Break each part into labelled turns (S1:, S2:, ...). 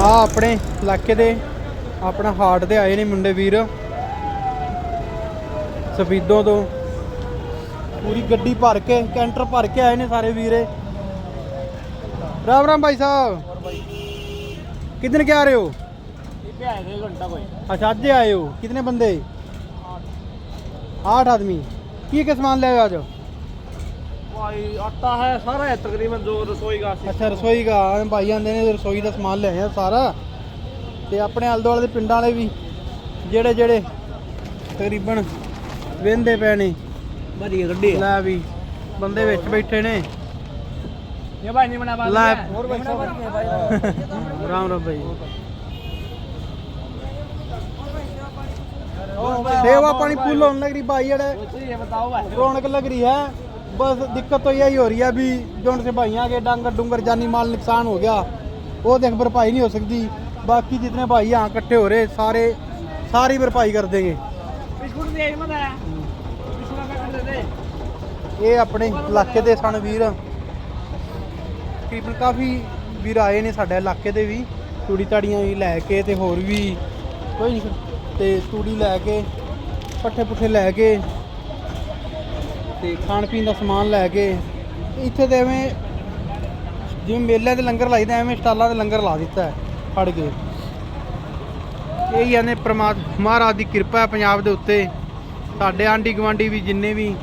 S1: ਆ ਆਪਣੇ ਇਲਾਕੇ ਦੇ ਆਪਣਾ ਹਾਰਟ ਦੇ ਆਏ ਨੇ ਮੁੰਡੇ ਵੀਰ। ਸਫੀਦੋ ਤੋਂ ਪੂਰੀ ਗੱਡੀ ਭਰ ਕੇ ਕੈਂਟਰ ਭਰ ਕੇ ਆਏ ਨੇ ਸਾਰੇ ਵੀਰੇ। ਰਾਮ ਰਾਮ ਭਾਈ ਸਾਹਿਬ। ਕਿਦਨ
S2: ਕੇ ਆ ਰਹੇ ਹੋ? ਇੱਥੇ ਆਏ ਨੇ ਘੰਟਾ ਕੋਈ
S1: ਅੱਛਾ ਅੱਜ ਆਏ ਹੋ। ਕਿਤਨੇ ਬੰਦੇ? 8 ਆਦਮੀ। ਕੀ ਕੀ ਸਮਾਨ ਲੈ ਆਏ ਅੱਜ? ਆਪਣੇ ਆਲੇ ਦੇ ਪਿੰਡਾਂ ਵਾਲੇ ਵੀ ਜਿਹੜੇ ਜਿਹੜੇ ਤਕਰੀਬਨ ਵੇਂਦੇ ਪਏ ਨੇ।
S2: ਵਧੀਆ ਗੱਡੀ
S1: ਲੈ ਵੀ ਬੰਦੇ ਵਿੱਚ ਬੈਠੇ ਨੇ।
S2: ਇਹ ਭਾਈ ਨਹੀਂ ਬਣਾ
S1: ਲੈ।
S2: ਹੋਰ ਭਾਈ
S1: ਰਾਮ ਰਾਮ ਭਾਈ। ਸੇਵਾ ਪਾਣੀ ਪੂਲ ਹੋਣ ਲੱਗ
S2: ਰਹੀ ਭਾਈ ਜਿਹੜੇ
S1: ਰੌਣਕ ਲੱਗ ਰਹੀ ਹੈ। बस दिक्कत तो यही हो रही है अभी जो से भाइयों के डांगर डूंगर जानी माल नुकसान हो गया वो देख भरपाई नहीं हो सकती बाकी जितने भाई यहाँ इकट्ठे हो रहे सारे सारी भरपाई कर देंगे
S2: बिस्कुट दे मत आया बिस्कुट का कर दे
S1: ਇਹ ਆਪਣੇ ਇਲਾਕੇ ਦੇ ਸਨ ਵੀਰ ਤਕਰੀਬਨ ਕਾਫੀ ਵੀਰ ਆਏ ਨੇ ਸਾਡੇ ਇਲਾਕੇ ਦੇ ਵੀ ਤੂੜੀ ਤਾੜੀਆਂ ਵੀ ਲੈ ਕੇ ਤੇ ਹੋਰ ਵੀ ਕੋਈ ਨਹੀਂ ਤੇ ਤੂੜੀ ਲੈ ਕੇ ਪੱਠੇ ਪੁੱਠੇ ਲੈ ਕੇ ਤੇ ਖਾਣ ਪੀਣ ਦਾ ਸਮਾਨ ਲੈ ਕੇ ਇੱਥੇ ਤੇ ਐਵੇਂ ਜਿਵੇਂ ਮੇਲਿਆਂ 'ਤੇ ਲੰਗਰ ਲਾਈਦਾ, ਐਵੇਂ ਸਟਾਲਾਂ 'ਤੇ ਲੰਗਰ ਲਾ ਦਿੱਤਾ ਹੈ, ਫੜ ਕੇ। ਇਹ ਹੀ ਨੇ ਪ੍ਰਮਾਤ, ਮਹਾਰਾਜ ਦੀ ਕਿਰਪਾ ਹੈ ਪੰਜਾਬ ਦੇ ਉੱਤੇ। ਸਾਡੇ ਆਂਢੀ ਗੁਆਂਢੀ ਵੀ ਜਿੰਨੇ ਵੀ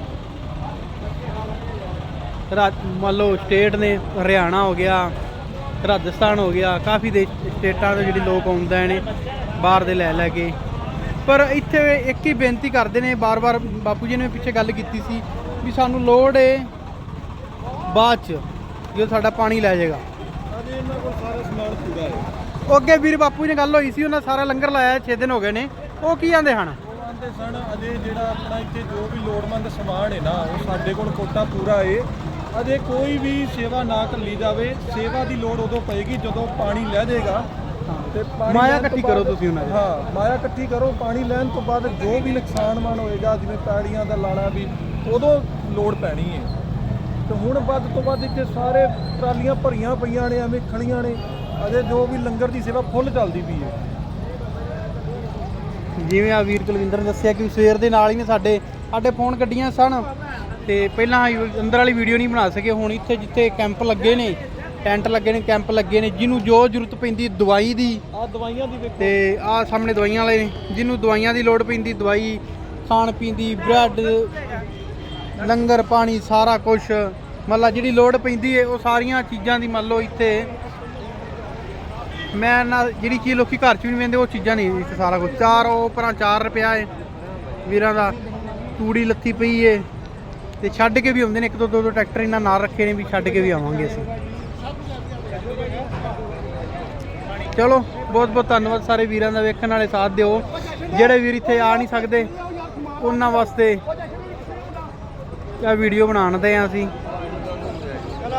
S1: ਰਾ, ਮੰਨ ਲਓ ਸਟੇਟ ਨੇ, ਹਰਿਆਣਾ ਹੋ ਗਿਆ, ਰਾਜਸਥਾਨ ਹੋ ਗਿਆ, ਕਾਫੀ ਦੇ ਸਟੇਟਾਂ ਤੋਂ ਜਿਹੜੇ ਲੋਕ ਆਉਂਦੇ ਨੇ, ਬਾਹਰ ਦੇ ਲੈ ਲੈ ਕੇ। ਪਰ ਇੱਥੇ ਇੱਕ ਹੀ ਬੇਨਤੀ ਕਰਦੇ ਨੇ, ਬਾਰ-ਬਾਰ ਬਾਪੂ ਜੀ ਨੇ ਪਿੱਛੇ ਗੱਲ ਕੀਤੀ ਸੀ ਵੀ ਸਾਨੂੰ ਲੋੜ ਏ ਬਾਅਦ ਚ ਜਦੋਂ ਸਾਡਾ ਪਾਣੀ ਲੈ ਜਾਏਗਾ।
S3: ਅਜੇ ਇਹਨਾਂ ਕੋਲ ਸਾਰਾ ਸਮਾਨ ਪੂਰਾ ਹੈ
S1: ਉਹ ਅੱਗੇ ਵੀਰ ਬਾਪੂ ਜੀ ਨੇ ਗੱਲ ਹੋਈ ਸੀ ਉਹਨਾਂ ਸਾਰਾ ਲੰਗਰ ਲਾਇਆ 6 ਦਿਨ ਹੋ ਗਏ ਨੇ। ਉਹ ਕੀ ਆਂਦੇ ਹਨ?
S3: ਉਹ ਆਂਦੇ ਸਨ ਅਜੇ ਜਿਹੜਾ ਆਪਣਾ ਇੱਥੇ ਜੋ ਵੀ ਲੋੜਵੰਦ ਸਮਾਨ ਹੈ ਨਾ ਉਹ ਸਾਡੇ ਕੋਲ ਕੋਟਾ ਪੂਰਾ ਏ। ਅਜੇ ਕੋਈ ਵੀ ਸੇਵਾ ਨਾ ਕੱਲੀ ਜਾਵੇ ਸੇਵਾ ਦੀ ਲੋੜ ਉਦੋਂ ਪਏਗੀ ਜਦੋਂ ਪਾਣੀ ਲੈ ਜਾਏਗਾ। ਤੇ ਪਾਣੀ
S1: ਮਾਇਆ
S3: ਲੈਣ ਤੋਂ
S1: ਇਕੱਠੀ ਕਰੋ
S3: ਬਾਅਦ-
S1: ਤੁਸੀਂ ਉਹਨਾਂ ਦੀ।
S3: ਹਾਂ ਮਾਇਆ ਇਕੱਠੀ ਕਰੋ ਪਾਣੀ ਲੈਣ ਤੋਂ ਬਾਅਦ ਜੋ ਵੀ ਨੁਕਸਾਨਮਾਨ ਹੋਏਗਾ ਜਿਵੇਂ ਪੈੜੀਆਂ ਦਾ ਲਾਣਾ ਵੀ ਉਦੋਂ ਲੋੜ ਪੈਣੀ ਹੈ ਤੇ ਹੁਣ ਵੱਧ ਤੋਂ ਵੱਧ ਇੱਥੇ ਸਾਰੇ ਟਰਾਲੀਆਂ ਭਰੀਆਂ ਪਈਆਂ ਨੇ ਐਵੇਂ ਖੜੀਆਂ ਨੇ ਅਜੇ ਜੋ ਵੀ ਲੰਗਰ ਦੀ ਸੇਵਾ ਫੁੱਲ ਚੱਲਦੀ ਪਈ ਹੈ
S1: ਜਿਵੇਂ ਆ ਵੀਰ ਕੁਲਵਿੰਦਰ ਨੇ ਦੱਸਿਆ ਕਿ ਸਵੇਰ ਦੇ ਨਾਲ ਹੀ ਨੇ ਸਾਡੇ ਸਾਡੇ ਫੋਨ ਗੱਡੀਆਂ ਸਨ ਤੇ ਪਹਿਲਾਂ ਅਸੀਂ ਅੰਦਰ ਵਾਲੀ ਵੀਡੀਓ ਨਹੀਂ ਬਣਾ ਸਕੇ ਹੁਣ ਇੱਥੇ ਜਿੱਥੇ ਕੈਂਪ ਲੱਗੇ ਨੇ ਟੈਂਟ ਲੱਗੇ ਨੇ ਕੈਂਪ ਲੱਗੇ ਨੇ ਜਿਹਨੂੰ ਜੋ ਜ਼ਰੂਰਤ ਪੈਂਦੀ ਦਵਾਈ ਦੀ
S3: ਆ ਦਵਾਈਆਂ ਦੀ ਵੇਖੋ।
S1: ਤੇ ਆਹ ਸਾਹਮਣੇ ਦਵਾਈਆਂ ਵਾਲੇ ਨੇ, ਜਿਹਨੂੰ ਦਵਾਈਆਂ ਦੀ ਲੋੜ ਪੈਂਦੀ, ਦਵਾਈ, ਖਾਣ ਪੀਣ ਦੀ, ਬ੍ਰੈਡ, ਲੰਗਰ, ਪਾਣੀ, ਸਾਰਾ ਕੁਝ ਮਤਲਬ ਜਿਹੜੀ ਲੋੜ ਪੈਂਦੀ ਹੈ ਉਹ ਸਾਰੀਆਂ ਚੀਜ਼ਾਂ ਦੀ ਮੰਨ ਲਓ ਇੱਥੇ। ਮੈਂ ਨਾ, ਜਿਹੜੀ ਚੀਜ਼ ਲੋਕੀ ਘਰ 'ਚ ਵੀ ਨਹੀਂ ਵੇਂਦੇ, ਉਹ ਚੀਜ਼ਾਂ ਨਹੀਂ ਇੱਥੇ ਸਾਰਾ ਕੁਝ ਚਾਰ, ਉਹ ਪਰਾਂ 4 ਰੁਪਿਆ ਹੈ ਵੀਰਾਂ ਦਾ। ਤੂੜੀ ਲੱਥੀ ਪਈ ਏ। ਤੇ ਛੱਡ ਕੇ ਵੀ ਆਉਂਦੇ ਨੇ, ਇੱਕ ਦੋ ਦੋ ਦੋ ਟਰੈਕਟਰ ਇਹਨਾਂ ਨਾਲ ਰੱਖੇ ਨੇ, ਵੀ ਛੱਡ ਕੇ ਵੀ ਆਵਾਂਗੇ ਅਸੀਂ। ਚਲੋ, ਬਹੁਤ ਬਹੁਤ ਧੰਨਵਾਦ ਸਾਰੇ ਵੀਰਾਂ ਦਾ ਵੇਖਣ ਵਾਲੇ ਸਾਥ ਦਿਓ। ਜਿਹੜੇ ਵੀਰ ਇੱਥੇ ਆ ਨਹੀਂ ਸਕਦੇ, ਉਹਨਾਂ ਵਾਸਤੇ ਇਹ ਵੀਡੀਓ ਬਣਾਉਣ ਦੇ ਆ ਅਸੀਂ।